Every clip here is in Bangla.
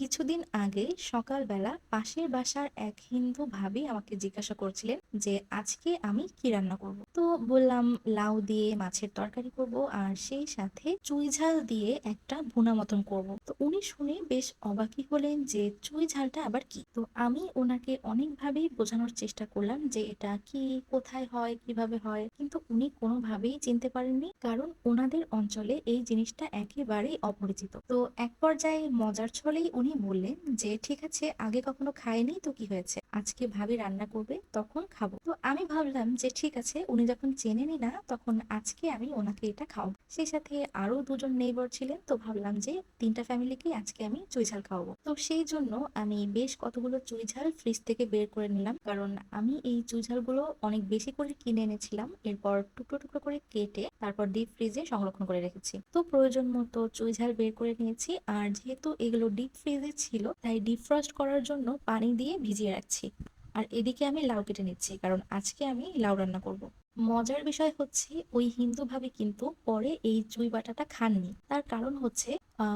কিছুদিন আগে সকালবেলা পাশের বাসার এক হিন্দু ভাবি আমাকে জিজ্ঞাসা করছিলেন যে, আজকে আমি কি রান্না করব? তো বললাম, লাউ দিয়ে মাছের তরকারি করব আর সেই সাথে চুই ঝাল দিয়ে একটা ভুনা মতন করব। তো উনি শুনে বেশ অবাকই হলেন যে, চুই ঝালটা আবার কি? তো আমি ওনাকে অনেকভাবেই বোঝানোর চেষ্টা করলাম যে, এটা কি, কোথায় হয়, কীভাবে হয়? কিন্তু উনি কোনোভাবেই চিনতে পারেননি কারণ ওনাদের অঞ্চলে এই জিনিসটা একেবারেই অপরিচিত। তো এক পর্যায়ে মজার ছলেই উনি বললেন যে, ঠিক আছে, আগে কখনো খাইনি তো কি হয়েছে? আজকে ভাবি রান্না করবে, তখন খাব। তো আমি ভাবলাম যে, ঠিক আছে। উনি যখন চেনেনি না, তখন আজকে আমি ওনাকে এটা খাওয়াবো। সেই সাথে আরও দুজন নেইবার ছিলেন, তো ভাবলাম যে, তিনটা ফ্যামিলিকে আজকে আমি চুই ঝাল খাওয়াবো। তো সেই জন্য আমি বেশ কতগুলো চুই ঝাল ফ্রিজ থেকে বের করে নিলাম, কারণ আমি এই চুই ঝালগুলো অনেক বেশি করে কিনে এনেছিলাম, এরপর টুকরো টুকরো করে কেটে তারপর ডিপ ফ্রিজে সংরক্ষণ করে রেখেছি। তো প্রয়োজন মতো চুই ঝাল বের করে নিয়েছি, আর যেহেতু এগুলো ডিপ ফ্রিজে ছিল, তাই ডিফ্রস্ট করার জন্য পানি দিয়ে ভিজিয়ে রাখছি। আর এদিকে আমি লাউ কেটে নিচ্ছি, কারণ আজকে আমি লাউ রান্না করব। মজার বিষয় হচ্ছে, ওই হিন্দু ভাবে কিন্তু পরে এই চুই বাটাটা খাননি। তার কারণ হচ্ছে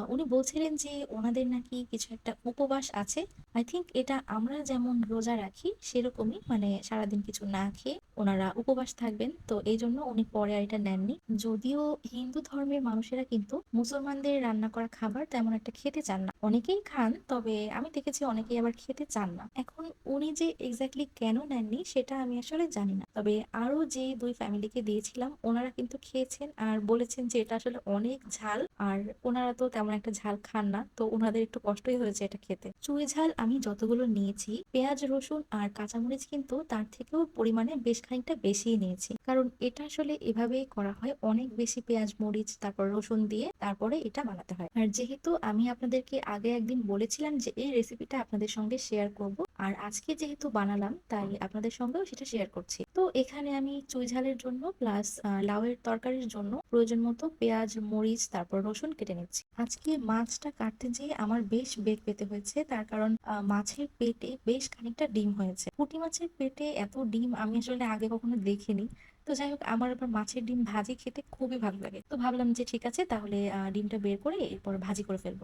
উনি বলছিলেন যে ওনাদের নাকি কিছু একটা উপবাস আছে। আই থিঙ্ক এটা আমরা যেমন রোজা রাখি, সেরকমই মানে সারাদিন কিছু না খেয়ে ওনারা উপবাস থাকবেন। তো এই জন্য উনি পরে আর এটা নেননি। যদিও হিন্দু ধর্মের মানুষেরা কিন্তু মুসলমানদের রান্না করা খাবার তেমন একটা খেতে চান না। অনেকেই খান, তবে আমি দেখেছি অনেকেই আবার খেতে চান না। এখন উনি যে এক্স্যাক্টলি কেন নেননি, সেটা আমি আসলে জানি না। তবে আরও যে দুই ফ্যামিলিকে দিয়েছিলাম, ওনারা কিন্তু খেয়েছেন আর বলেছেন যে এটা আসলে অনেক ঝাল। আর ওনারা তো তেমন একটা ঝাল খান না, তো ওনাদের একটু কষ্টই হয়েছে এটা খেতে। চুই ঝাল আমি যতগুলো নিয়েছি, পেঁয়াজ, রসুন আর কাঁচামরিচ কিন্তু তার থেকেও পরিমাণে বেশ খানিকটা বেশিই নিয়েছি। কারণ এটা আসলে এভাবেই করা হয়, অনেক বেশি পেঁয়াজ, মরিচ, তারপর রসুন দিয়ে তারপরে এটা বানাতে হয়। আর যেহেতু আমি আপনাদেরকে আগে একদিন বলেছিলাম যে এই রেসিপিটা আপনাদের সঙ্গে শেয়ার করব আর আজকে যেহেতু বানালাম, তাই আপনাদের সঙ্গেও সেটা শেয়ার করছি। তো এখানে আমি চুই ঝালের জন্য প্লাস লাউয়ের তরকারির জন্য প্রয়োজন মতো পেঁয়াজ, মরিচ, তারপর রসুন কেটে নিচ্ছি। আজকে মাছটা কাটতে যেয়ে আমার বেশ বেগ পেতে হয়েছে, তার কারণ মাছের পেটে বেশ খানিকটা ডিম হয়েছে। পুঁটি মাছের পেটে এত ডিম আমি আসলে আগে কখনো দেখিনি। তো যাই হোক, আমার আবার মাছের ডিম ভাজি খেতে খুবই ভালো লাগে। তো ভাবলাম যে ঠিক আছে, তাহলে ডিমটা বের করে এরপর ভাজি করে ফেলব।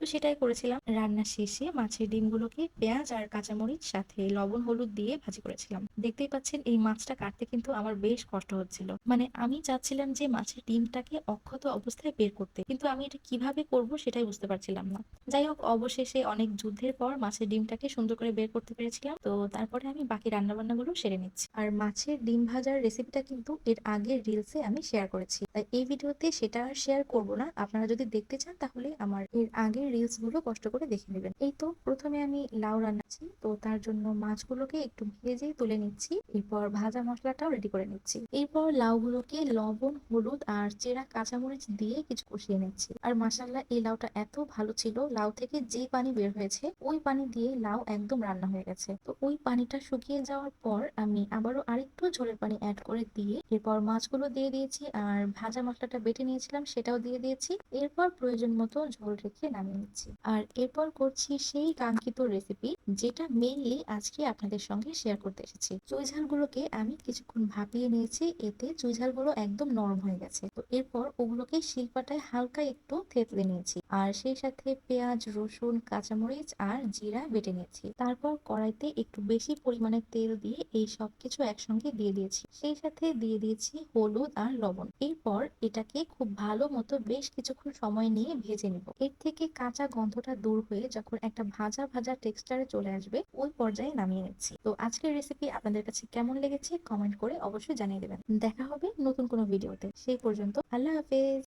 তো সেটাই করেছিলাম। রান্না শেষে মাছের ডিমগুলোকে পেঁয়াজ আর কাঁচামরিচ, সাথে লবণ, হলুদ দিয়ে ভাজি করেছিলাম। দেখতেই পাচ্ছেন এই মাছটা কাটতে কিন্তু আমার বেশ কষ্ট হচ্ছিল। মানে আমি চাচ্ছিলাম যে মাছের ডিমটাকে অক্ষত অবস্থায় বের করতে, কিন্তু আমি এটা কীভাবে করব সেটাই বুঝতে পারছিলাম না। যাই হোক, অবশেষে অনেক যুদ্ধের পর মাছের ডিমটাকে সুন্দর করে বের করতে পেরেছিলাম। তো তারপরে আমি বাকি রান্না বান্নাগুলো সেরে নিচ্ছি। আর মাছের ডিম ভাজার রেসিপিটা কিন্তু এর আগের রিলসে আমি শেয়ার করেছি। তাই এই ভিডিওতে সেটা আর শেয়ার করব না। আপনারা যদি দেখতে চান তাহলে আমার এর আগের রিলসগুলো কষ্ট করে দেখে নেবেন। এই তো প্রথমে আমি লাউ রান্নাচ্ছি। তো তার জন্য মাছগুলোকে একটু ভেজে তুলে নিচ্ছি। এরপর ভাজা মশলাটাও রেডি করে নিচ্ছি। এরপর লাউগুলোকে লবণ, হলুদ আর চেরা কাঁচামরিচ দিয়ে কিছু কষিয়ে নিচ্ছি। আর মাসাল্লাহ এই লাউটা এত ভালো ছিল, লাউ থেকে যে পানি বের হয়েছে, ওই পানি দিয়ে লাউ একদম রান্না হয়ে গেছে। তো ওই পানিটা শুকিয়ে যাওয়ার পর আমি আবারও আরেকটু ঝোলের পানি অ্যাড করে দিয়ে, এরপর মাছগুলো দিয়ে দিয়েছি। আর ভাজা মশলাটা বেটে নিয়েছিলাম, সেটাও দিয়ে দিয়েছি। এরপর প্রয়োজন মতো ঝোল রেখে নামিয়ে নিচ্ছি। আর এরপর করছি সেই কাঙ্ক্ষিত রেসিপি যেটা মেইনলি আজকে আপনাদের সঙ্গে শেয়ার করতে এসেছি। চুই ঝালগুলোকে আমি কিছুক্ষণ ভাপিয়ে নিয়েছি, এতে চুই ঝালগুলো একদম নরম হয়ে গেছে। তো এরপর ওগুলোকে শিলপাটায় হালকা একটু থেতলে নিয়েছি। আর সেই সাথে পেঁয়াজ, রসুন, কাঁচামরিচ আর জিরা বেটে নিয়েছি। তারপর কড়াইতে একটু বেশি পরিমাণে তেল দিয়ে এই সব কিছু একসঙ্গে দিয়ে দিয়েছি। সেই সাথে দিয়ে দিয়েছি হলুদ আর লবণ। এরপর এটাকে খুব ভালো মতো বেশ কিছুক্ষণ সময় নিয়ে ভেজে নিব। এর থেকে কাঁচা গন্ধটা দূর হয়ে যখন একটা ভাজা ভাজা টেক্সচারে চলে আসবে, ওই পর্যায়ে নামিয়ে নিচ্ছি। তো আজকের রেসিপি আপনাদের কাছে কেমন লেগেছে কমেন্ট করে অবশ্যই জানিয়ে দেবেন। দেখা হবে নতুন কোনো ভিডিওতে সেই পর্যন্ত আল্লাহ হাফেজ।